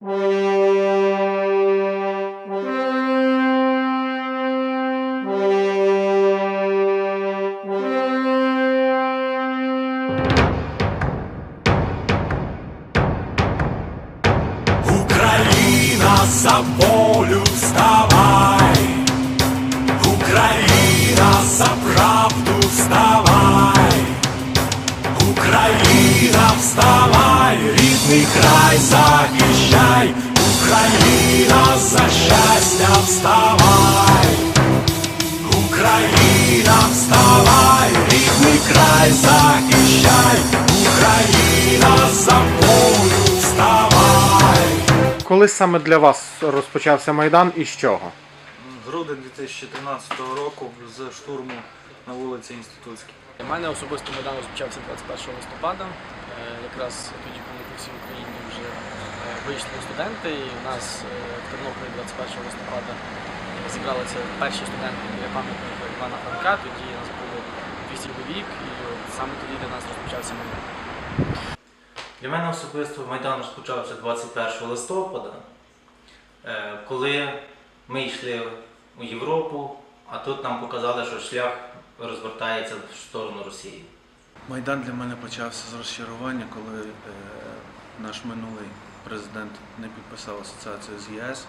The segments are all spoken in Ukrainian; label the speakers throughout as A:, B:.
A: Україна за край захищай, Україна за щастя вставай, Україна вставай, рідний край захищай, Україна за волю вставай.
B: Коли саме для вас розпочався Майдан і з чого?
C: Грудень 2013 року з штурму на вулиці Інститутській.
D: Для мене особисто Майдан розпочався 21 листопада. Е, Якраз тоді, коли по всій Україні вже е, вийшли студенти, і у нас е, в Тернополі 21 листопада зібралися перші студенти біля пам'ятника Івана Франка. Тоді у нас було 200 чоловік, і саме тоді для нас розпочався Майдан.
E: Для мене особисто Майдан розпочався 21 листопада, е, коли ми йшли у Європу, а тут нам показали, що шлях розвертається в сторону Росії.
F: Майдан для мене почався з розчарування, коли е, наш минулий президент не підписав асоціацію з ЄС. Е,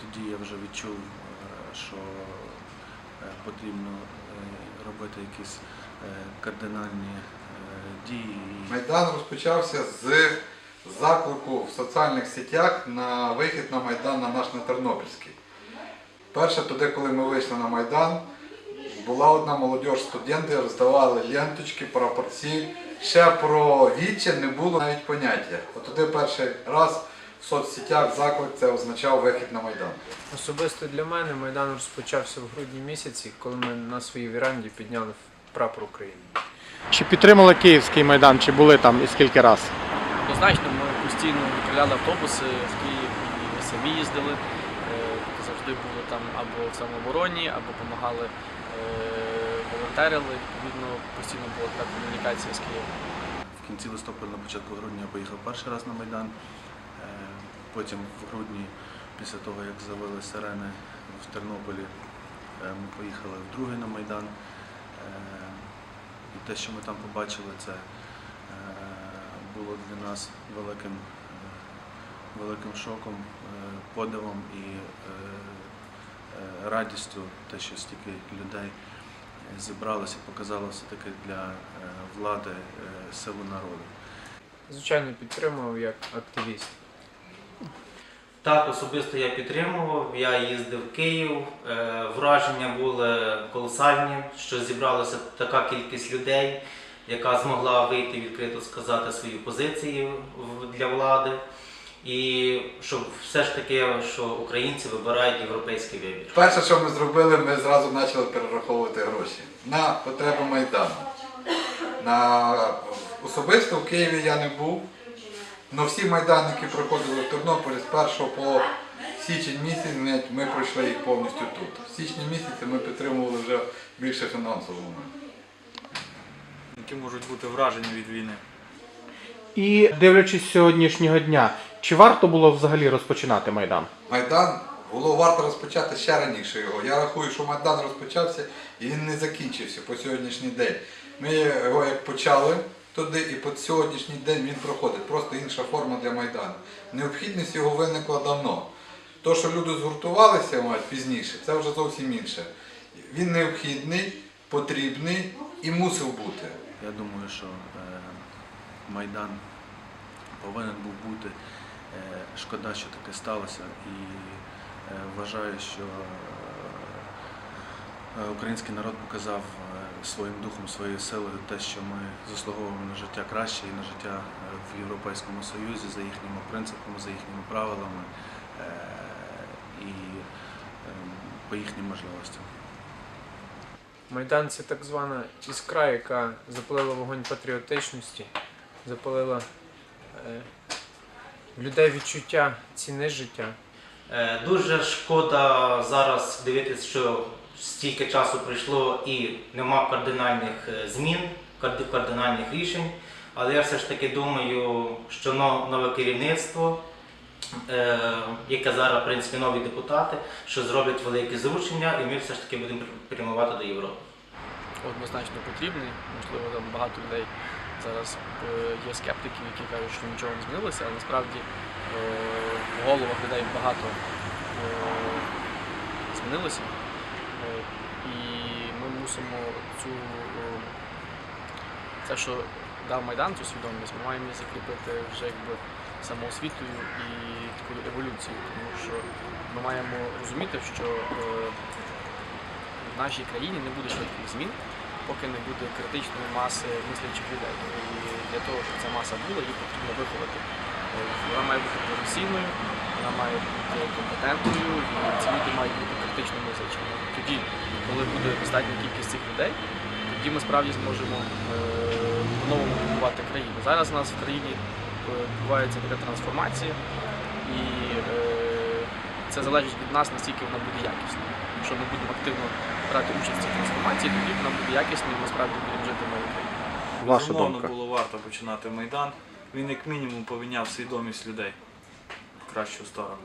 F: тоді я вже відчув, е, що е, потрібно робити якісь кардинальні дії.
G: Майдан розпочався з заклику в соціальних сетях на вихід на Майдан на наш на Тернопільський. Перше, туди, коли ми вийшли на Майдан, була одна молодь, студенти роздавали ленточки, прапорці. Ще про віче не було навіть поняття. От туди перший раз в соцсетях заклик це означав вихід на Майдан.
H: Особисто для мене Майдан розпочався в грудні місяці, коли ми на своїй віранді підняли прапор України.
B: Чи підтримали Київський Майдан, чи були там і скільки раз?
D: Однозначно, ми постійно відправляли автобуси в Київ і самі їздили. Е, Завжди були там або в самообороні, або допомагали, волонтерили. Відповідно, постійно була така комунікація з Києвом.
F: в кінці листопада, на початку грудня я поїхав перший раз на Майдан. Е, Потім в грудні, після того як завели сирени в Тернополі, е, ми поїхали вдруге на Майдан. Е, І те, що ми там побачили, це було для нас великим, великим шоком, подивом і радістю, те, що стільки людей зібралося, показало все-таки для е, влади е, силу народу.
H: Звичайно, підтримував як активіст.
E: Так, особисто я підтримував, я їздив в Київ, е, враження були колосальні, що зібралася така кількість людей, яка змогла вийти відкрито сказати свої позиції для влади. І щоб все ж таки, що українці вибирають європейський вибір.
G: Перше, що ми зробили, ми зразу почали перераховувати гроші на потреби Майдану. На... Особисто в Києві я не був, але всі майдани, які проходили в Тернополі з 1 по січень місяць, ми- пройшли їх повністю тут. В січні місяці ми підтримували вже більше фінансово.
C: Які можуть бути враження від війни?
B: І дивлячись з сьогоднішнього дня, чи варто було взагалі розпочинати Майдан?
G: Майдан було варто розпочати ще раніше його. Я рахую, що Майдан розпочався і він не закінчився по сьогоднішній день. Ми його як почали туди, і по сьогоднішній день він проходить. Просто інша форма для Майдану. Необхідність його виникла давно. То, що люди згуртувалися мать, пізніше, це вже зовсім інше. Він необхідний, потрібний і мусив бути.
F: Я думаю, що е, Майдан повинен був бути. Е, Шкода, що таке сталося, і е, вважаю, що е, український народ показав своїм духом, своєю силою те, що ми заслуговуємо на життя краще і на життя в Європейському Союзі за їхніми принципами, за їхніми правилами і е, по їхнім можливостям.
H: Майдан це так звана іскра, яка запалила вогонь патріотичності, запалила в людей відчуття ціни життя.
E: Е, Дуже шкода зараз дивитися, що стільки часу пройшло і нема кардинальних е, змін, кардинальних рішень. Але я все ж таки думаю, що нове керівництво е, яке зараз, в принципі, нові депутати, що зроблять велике зрушення, і ми все ж таки будемо прямувати до Європи.
D: однозначно потрібний. Можливо, там багато людей зараз е, є скептиків, які кажуть, що нічого не змінилося, але насправді е, в головах людей багато е, змінилося. І ми мусимо цю те, що дав Майдан, цю свідомість, ми маємо її закріпити вже якби самоосвітою і такою еволюцією, тому що ми маємо розуміти, що в нашій країні не буде швидких змін, поки не буде критичної маси мислячих людей. І для того, щоб ця маса була, її потрібно виховати. Е, Вона має бути професійною, вона має бути компетентною, і ці люди мають бути критично мислячими. Тоді, коли буде достатня кількість цих людей, тоді ми справді зможемо е, по-новому будувати країну. Зараз у нас в країні е, відбувається така трансформація, і це залежить від нас, наскільки вона буде якісною. Якщо ми будемо активно брати участь в цій трансформації, тоді вона буде якісною, і ми справді будемо жити в новій.
B: Ваша
C: Безумовно,
B: думка.
C: було варто починати Майдан. Він як мінімум поміняв свідомість людей в кращу сторону.